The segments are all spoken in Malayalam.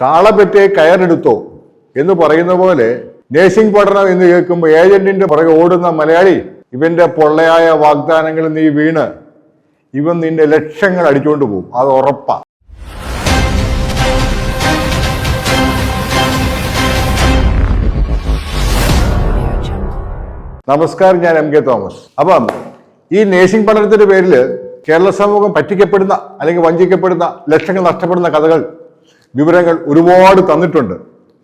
കാളപെറ്റെ കയറെടുത്തോ എന്ന് പറയുന്ന പോലെ നേഴ്സിംഗ് പഠനം എന്ന് കേൾക്കുമ്പോൾ ഏജന്റിന്റെ പുറകെ ഓടുന്ന മലയാളി ഇവന്റെ പൊള്ളയായ വാഗ്ദാനങ്ങൾ നീ വീണ്. ഇവൻ നിന്റെ ലക്ഷങ്ങൾ അടിച്ചുകൊണ്ട് പോകും. അത് ഉറപ്പാ. നമസ്കാരം ഞാൻ എം കെ തോമസ്. അപ്പം ഈ നേഴ്സിംഗ് പഠനത്തിന്റെ പേരിൽ കേരള സമൂഹം പറ്റിക്കപ്പെടുന്ന അല്ലെങ്കിൽ വഞ്ചിക്കപ്പെടുന്ന ലക്ഷങ്ങൾ നഷ്ടപ്പെടുന്ന കഥകൾ വിവരങ്ങൾ ഒരുപാട് തന്നിട്ടുണ്ട്.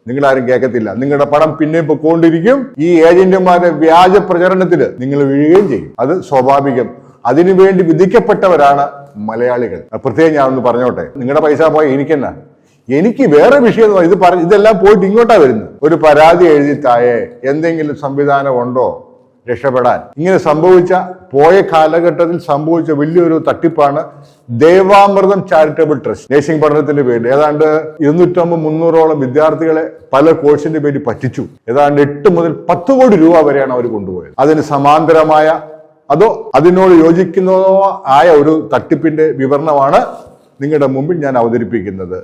നിങ്ങൾ ആരും കേൾക്കത്തില്ല. നിങ്ങളുടെ പണം പിന്നെയും പൊക്കോണ്ടിരിക്കും ഈ ഏജന്റുമാരുടെ വ്യാജ പ്രചരണത്തിൽ നിങ്ങൾ വീഴുകയും ചെയ്യും. അത് സ്വാഭാവികം. അതിനുവേണ്ടി വിധിക്കപ്പെട്ടവരാണ് മലയാളികൾ. പ്രത്യേകം ഞാൻ ഒന്ന് പറഞ്ഞോട്ടെ. നിങ്ങളുടെ പൈസ പോയി എനിക്കെന്നാ? എനിക്ക് വേറെ വിഷയം ഇത് പറ ഇതെല്ലാം പോയിട്ട് ഇങ്ങോട്ടാ വരുന്നത്. ഒരു പരാതി എഴുതി തായേ എന്തെങ്കിലും സംവിധാനം ഉണ്ടോ? രക്ഷപ്പെടാൻ. ഇങ്ങനെ സംഭവിച്ച പോയ കാലഘട്ടത്തിൽ സംഭവിച്ച വലിയൊരു തട്ടിപ്പാണ് ദേവാമൃതം ചാരിറ്റബിൾ ട്രസ്റ്റ് നേഴ്സിംഗ് പഠനത്തിന്റെ പേരിൽ. ഏതാണ്ട് ഇരുന്നൂറ്റമ്പത് മുന്നൂറോളം വിദ്യാർത്ഥികളെ പല കോഴ്സിന്റെ പേരിൽ പറ്റിച്ചു. ഏതാണ്ട് എട്ട് മുതൽ പത്ത് കോടി രൂപ വരെയാണ് അവർ കൊണ്ടുപോയത്. അതിന് സമാന്തരമായ അതോ അതിനോട് യോജിക്കുന്നതോ ആയ ഒരു തട്ടിപ്പിന്റെ വിവരണമാണ് നിങ്ങളുടെ മുമ്പിൽ ഞാൻ അവതരിപ്പിക്കുന്നത്.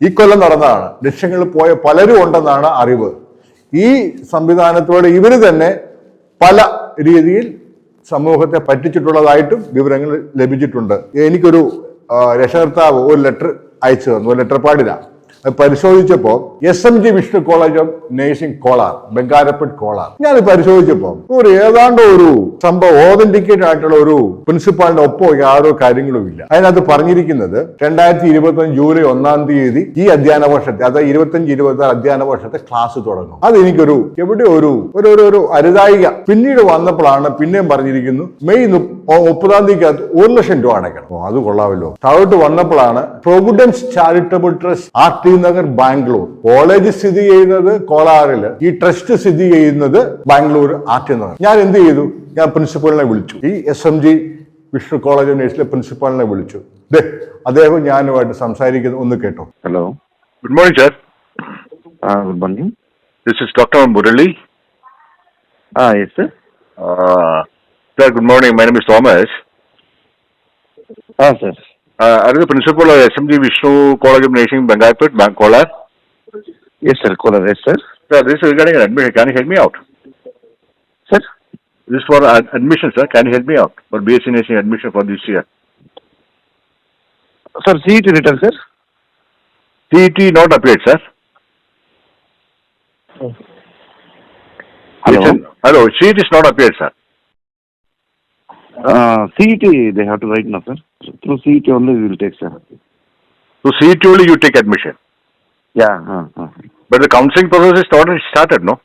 ഈ കൊല്ലം നടന്നതാണ്. ലക്ഷ്യങ്ങളിൽ പോയ പലരും ഉണ്ടെന്നാണ് അറിവ്. ഈ സംവിധാനത്തോടെ ഇവർ തന്നെ പല രീതിയിൽ സമൂഹത്തെ പറ്റിച്ചിട്ടുള്ളതായിട്ടും വിവരങ്ങൾ ലഭിച്ചിട്ടുണ്ട്. എനിക്കൊരു രക്ഷകർത്താവ് ഒരു ലെറ്റർ അയച്ചു തന്നു. ലെറ്റർ പാടില്ല. പരിശോധിച്ചപ്പോൾ S M G Vishnu college of nursing Kolar Bangarapet Kolar ഞാൻ പരിശോധിച്ചപ്പോൾ ഒരു ഏതാണ്ട് ഒരു സംഭവം ഓതന്റിക്കേറ്റ് ആയിട്ടുള്ള ഒരു പ്രിൻസിപ്പാളിന്റെ ഒപ്പോ യാതൊരു കാര്യങ്ങളും ഇല്ല. അതിനകത്ത് പറഞ്ഞിരിക്കുന്നത് രണ്ടായിരത്തി ഇരുപത്തി ജൂലൈ ഒന്നാം തീയതി ഈ അധ്യയന വർഷത്തെ അതായത് ഇരുപത്തഞ്ച് ഇരുപത്തി ആറ് അധ്യയന വർഷത്തെ ക്ലാസ് തുടങ്ങും. അത് എനിക്കൊരു എവിടെ ഒരു ഒരു ഒരു അരുതായിക പിന്നീട് വന്നപ്പോഴാണ് പിന്നെയും പറഞ്ഞിരിക്കുന്നു മെയ് മുപ്പ- മുപ്പതാം തീയതിക്കകത്ത് ഒരു ലക്ഷം രൂപ അടയ്ക്കണം. അത് കൊള്ളാമല്ലോ. താഴോട്ട് വന്നപ്പോഴാണ് providence charitable trust R T Nagar Bangalore. College സ്ഥിതി ചെയ്യുന്നത് കോലാറിൽ. ഈ ട്രസ്റ്റ് സ്ഥിതി ചെയ്യുന്നത് ബാംഗ്ലൂർ ആർ ടി നഗർ ഞാൻ എന്ത് ചെയ്തു? ഞാൻ പ്രിൻസിപ്പളിനെ വിളിച്ചു. ഈ S M G Vishnu college of നേഴ്സിലെ പ്രിൻസിപ്പാളിനെ വിളിച്ചു. ദേ അദ്ദേഹം ഞാനുമായിട്ട് സംസാരിക്കുന്നത് ഒന്ന് കേട്ടോ. Hello good morning sir good morning this is doctor Murali ah yes sir good morning my name. My name is Thomas. Are you the principal of SMG Vishnu College Nursing, Bangalore, Bank Kolar? Yes, sir. Caller, yes, sir. Sir, this is regarding admission. Can you help me out? Sir. This is for ad- admission, sir. Can you help me out for BSc Nursing admission for this year? Sir, CET written, sir. CET not appeared, sir. Hello. It's an- hello, CET is not appeared, sir. Uh, CET they have to write now, sir. Through CET only we will take, sir. So CET only you take admission. Yeah. Uh, uh. But the counseling process is already started, no?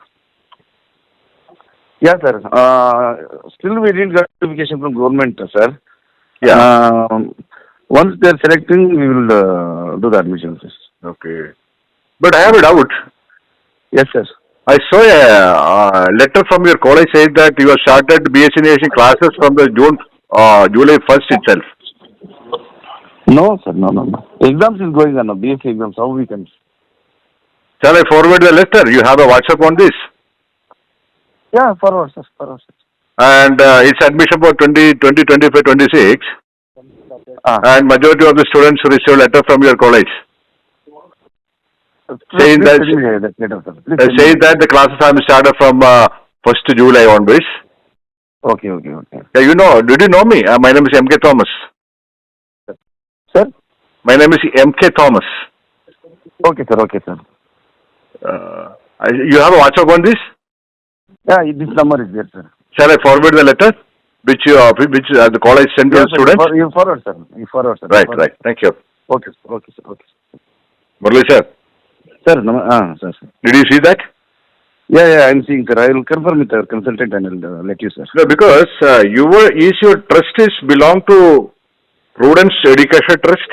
Yeah, sir. Uh, still we didn't get notification from government, sir. Yeah. Um, once they are selecting, we will uh, do the admission, sir. Okay. But I have a doubt. Yes, sir. I saw a uh, letter from your college saying that you have started BSc Nursing classes from the June, uh, July 1st itself. No, sir. No, no, no. Exams is going on now. BSc exams. How we can? Shall I forward the letter? You have a WhatsApp on this. Yeah, forward, sir. Forward, sir. And uh, it's admission for 20, 20, 25, 26. Ah. And majority of the students receive a letter from your college. saying Please that- me that letter, sir. Please Uh, saying that the classes have started from uh, 1st July onwards. Okay, okay, okay. Yeah, you know, did you know me? Uh, my name is MK Thomas. Sir? My name is MK Thomas. Okay, sir. Okay, sir. Uh, I- you have a WhatsApp on this? Yeah, this number is there, sir. Shall I forward the letter which you, uh, which uh, the college sent to the sir, students? You, for, you forward, sir. You forward, sir. Right, Forward. right. Thank you. Okay, sir. Okay, sir. Okay. sir. Murali sir, Sir, no, ah, sir, sir. did you see that? Yeah, yeah, I'm seeing, sir. I will confirm with our consultant and I'll uh, let you, sir. No, because uh, you were, is your trust is belong to Prudence Education Trust?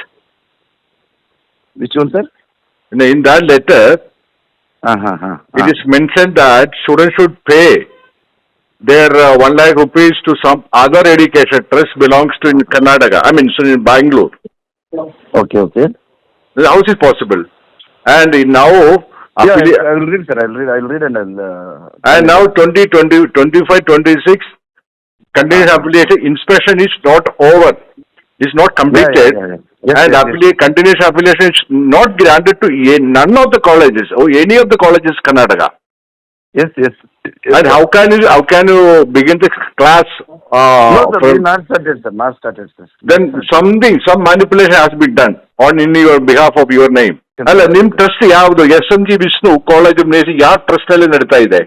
Which one, sir? In, in that letter, ah, ah. it is mentioned that students should pay their uh, 1 lakh rupees to some other education trust belongs to in Karnataka, I mean, so in Bangalore. Okay, okay. How is it possible? And in now, Yeah, affili- I, I will read, sir. I'll read. I'll read and I'll. Uh, and now 20, 20, 25, 26, continuous affiliation inspection is not over. is not completed, yeah, yeah. Yes, and yes, yes. affili- continuous affiliation is not granted to a- none of the colleges or any of the colleges Karnataka. Yes, yes. And how can you how can you begin the class? Uh, No, sir, from- we not started, sir. Not started, sir. then something some manipulation has been done on in your behalf of your name. Yes, ಅಲ್ಲ sir. ನಿಮ್ ಟ್ರಸ್ಟ್ ಯಾವ್ದು S M G Vishnu college of ನೇಸಿ ಯಾವ ಟ್ರಸ್ಟ್ ಅಲ್ಲಿ ನಡೀತಾ ಇದೆ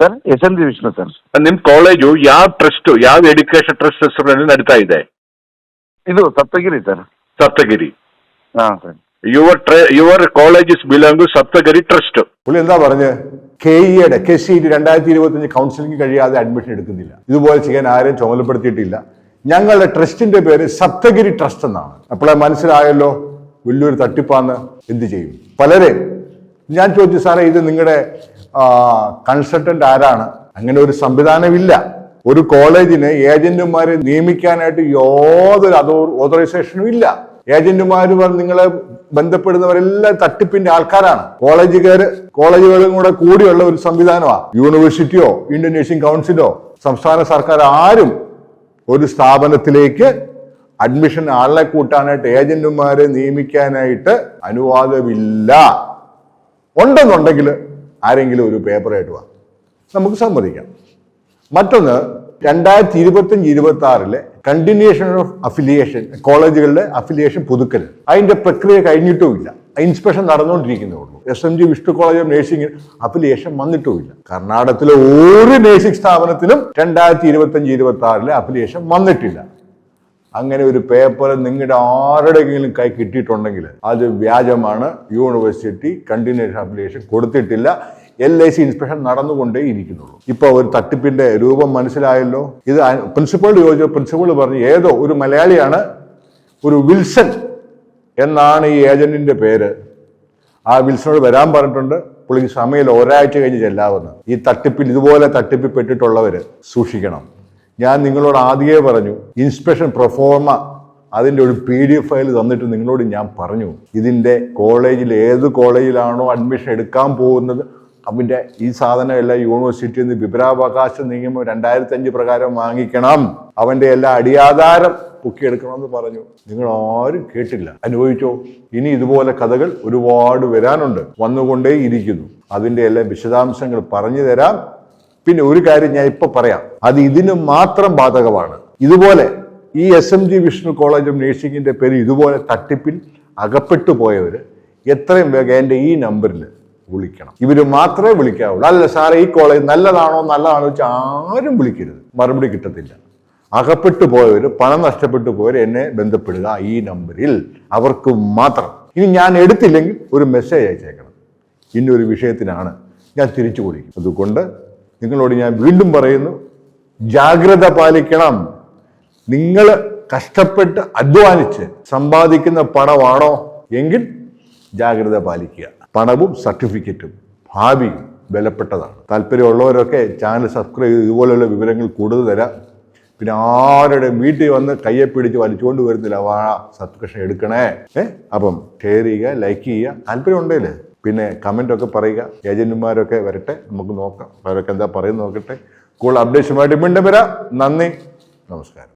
sir S M G Vishnu sir ನಿಮ್ ಕಾಲೇಜು ಯಾವ ಟ್ರಸ್ಟ್ ಯಾವ ಎಜುಕೇಶನ್ ಟ್ರಸ್ಟ್ ಹೆಸರಿನಲ್ಲಿ ನಡೀತಾ ಇದೆ ಇದು ಸಪ್ತಗಿರಿ ಸರ್ സപ്തഗിരി ಹಾಂ sir your your college is belong Saptagiri trust പുള്ളി എന്താ പറഞ്ഞ് കെ ഇയുടെ കെ സി രണ്ടായിരത്തി ഇരുപത്തഞ്ച് കൗൺസിലിംഗ് കഴിയാതെ അഡ്മിഷൻ എടുക്കുന്നില്ല ഇതുപോലെ ചെയ്യാൻ ആരെയും ചുമതലപ്പെടുത്തിയിട്ടില്ല ഞങ്ങളുടെ ട്രസ്റ്റിന്റെ പേര് സപ്തഗിരി ട്രസ്റ്റ് എന്നാണ് അപ്പോഴേ മനസ്സിലായല്ലോ വലിയൊരു തട്ടിപ്പാന്ന് എന്ത് ചെയ്യും പലരെയും ഞാൻ ചോദിച്ചു സാറേ ഇത് നിങ്ങളുടെ കൺസൾട്ടന്റ് ആരാണ്? അങ്ങനെ ഒരു സംവിധാനമില്ല. ഒരു കോളേജിന് ഏജന്റുമാരെ നിയമിക്കാനായിട്ട് യാതൊരു അതോ ഓതറൈസേഷനും ഇല്ല. ഏജന്റുമാർ നിങ്ങളെ ബന്ധപ്പെടുന്നവരെല്ലാം തട്ടിപ്പിന്റെ ആൾക്കാരാണ്. കോളേജുകാര് കോളേജുകളും കൂടെ കൂടിയുള്ള ഒരു സംവിധാനമാണ് യൂണിവേഴ്സിറ്റിയോ ഇന്ത്യൻ നേഴ്സിംഗ് കൗൺസിലോ സംസ്ഥാന സർക്കാർ ആരും ഒരു സ്ഥാപനത്തിലേക്ക് അഡ്മിഷൻ ആളെ കൂട്ടാനായിട്ട് ഏജന്റുമാരെ നിയമിക്കാനായിട്ട് അനുവാദമില്ല. ഉണ്ടെന്നുണ്ടെങ്കിൽ ആരെങ്കിലും ഒരു പേപ്പറായിട്ട് വാ. നമുക്ക് സമ്മതിക്കാം. മറ്റൊന്ന് രണ്ടായിരത്തി ഇരുപത്തഞ്ച് ഇരുപത്തി ആറിലെ കണ്ടിന്യൂഷൻ ഓഫ് അഫിലിയേഷൻ കോളേജുകളുടെ അഫിലിയേഷൻ പുതുക്കൽ. അതിന്റെ പ്രക്രിയ കഴിഞ്ഞിട്ടുമില്ല. ഇൻസ്പെക്ഷൻ നടന്നുകൊണ്ടിരിക്കുന്നേ ഉള്ളൂ S M G Vishnu college of നഴ്സിംഗിന് affiliation വന്നിട്ടുമില്ല. കർണാടകത്തിലെ ഒരു നഴ്സിംഗ് സ്ഥാപനത്തിലും രണ്ടായിരത്തി ഇരുപത്തഞ്ച് ഇരുപത്തി ആറിലെ അഫിലിയേഷൻ വന്നിട്ടില്ല. അങ്ങനെ ഒരു പേപ്പർ നിങ്ങളുടെ ആരുടെയെങ്കിലും കൈ കിട്ടിയിട്ടുണ്ടെങ്കിൽ അത് വ്യാജമാണ്. യൂണിവേഴ്സിറ്റി കണ്ടിന്യൂഷൻ അപ്ലിക്കേഷൻ കൊടുത്തിട്ടില്ല. എൽ ഐ സി ഇൻസ്പെക്ഷൻ നടന്നുകൊണ്ടേ ഇരിക്കുന്നുള്ളൂ. ഇപ്പോൾ ഒരു തട്ടിപ്പിന്റെ രൂപം മനസ്സിലായല്ലോ? ഇത് പ്രിൻസിപ്പൾ ചോദിച്ചു പ്രിൻസിപ്പൾ പറഞ്ഞു ഏതോ ഒരു മലയാളിയാണ് ഒരു വിൽസൺ എന്നാണ് ഈ ഏജന്റിന്റെ പേര്. ആ വിൽസനോട് വരാൻ പറഞ്ഞിട്ടുണ്ട്. പുള്ളിക്ക് സമയം ഒരാഴ്ച കഴിഞ്ഞ് ചെല്ലാവുന്ന. ഈ തട്ടിപ്പിൽ ഇതുപോലെ തട്ടിപ്പിൽ പെട്ടിട്ടുള്ളവർ സൂക്ഷിക്കണം. ഞാൻ നിങ്ങളോട് ആദ്യമേ പറഞ്ഞു ഇൻസ്പെക്ഷൻ പ്രൊഫോമ അതിന്റെ ഒരു പി ഡി എഫ് ഫയൽ തന്നിട്ട് നിങ്ങളോട് ഞാൻ പറഞ്ഞു ഇതിന്റെ കോളേജിൽ ഏത് കോളേജിലാണോ അഡ്മിഷൻ എടുക്കാൻ പോകുന്നത് അതിന്റെ ഈ സാധനം എല്ലാം യൂണിവേഴ്സിറ്റിയിൽ നിന്ന് വിവരാവകാശ നിയമം രണ്ടായിരത്തി അഞ്ച് പ്രകാരം വാങ്ങിക്കണം. അവന്റെ എല്ലാ അടിയാധാരം പൊക്കിയെടുക്കണമെന്ന് പറഞ്ഞു. നിങ്ങൾ ആരും കേട്ടില്ല. അനുഭവിച്ചോ? ഇനി ഇതുപോലെ കഥകൾ ഒരുപാട് വരാനുണ്ട്. വന്നുകൊണ്ടേ ഇരിക്കുന്നു അതിന്റെ എല്ലാ വിശദാംശങ്ങൾ പറഞ്ഞു തരാം. പിന്നെ ഒരു കാര്യം ഞാൻ ഇപ്പൊ പറയാം. അത് ഇതിന് മാത്രം ബാധകമാണ്. ഇതുപോലെ ഈ S M G Vishnu college of നേഴ്സിംഗിന്റെ പേര് ഇതുപോലെ തട്ടിപ്പിൽ അകപ്പെട്ടു പോയവർ എത്രയും വേഗം എന്റെ ഈ നമ്പറിൽ വിളിക്കണം. ഇവർ മാത്രമേ വിളിക്കാവുള്ളൂ. അല്ല സാറേ ഈ കോളേജ് നല്ലതാണോ നല്ലതാണോ വെച്ചാൽ ആരും വിളിക്കരുത്. മറുപടി കിട്ടത്തില്ല. അകപ്പെട്ടു പോയവർ പണം നഷ്ടപ്പെട്ടു പോയവർ എന്നെ ബന്ധപ്പെടുക ഈ നമ്പറിൽ. അവർക്ക് മാത്രം. ഇനി ഞാൻ എടുത്തില്ലെങ്കിൽ ഒരു മെസ്സേജ് അയച്ചേക്കണം. ഇന്നൊരു വിഷയത്തിനാണ് ഞാൻ തിരിച്ചു കൊടുക്കും അതുകൊണ്ട് നിങ്ങളോട് ഞാൻ വീണ്ടും പറയുന്നു ജാഗ്രത പാലിക്കണം. നിങ്ങൾ കഷ്ടപ്പെട്ട് അധ്വാനിച്ച് സമ്പാദിക്കുന്ന പണമാണോ എങ്കിൽ ജാഗ്രത പാലിക്കുക. പണവും സർട്ടിഫിക്കറ്റും ഭാവിയും വിലപ്പെട്ടതാണ്. താല്പര്യമുള്ളവരൊക്കെ ചാനൽ സബ്സ്ക്രൈബ് ചെയ്ത് ഇതുപോലെയുള്ള വിവരങ്ങൾ കൂടുതൽ തരാം. പിന്നെ ആരുടെ വീട്ടിൽ വന്ന് കയ്യെ പിടിച്ച് വലിച്ചുകൊണ്ട് വരുന്നില്ല വാ സബ്സ്ക്രിപ്ഷൻ എടുക്കണേ. ഏ? അപ്പം ഷെയർ ചെയ്യുക ലൈക്ക് ചെയ്യുക. താല്പര്യം ഉണ്ടേൽ പിന്നെ കമന്റൊക്കെ പറയുക. ഏജന്റുമാരൊക്കെ വരട്ടെ. നമുക്ക് നോക്കാം. അവരൊക്കെ എന്താ പറയുന്നത് നോക്കട്ടെ. കൂടുതൽ അപ്ഡേഷനുമായിട്ട് വീണ്ടും വരാം. നന്ദി. നമസ്കാരം.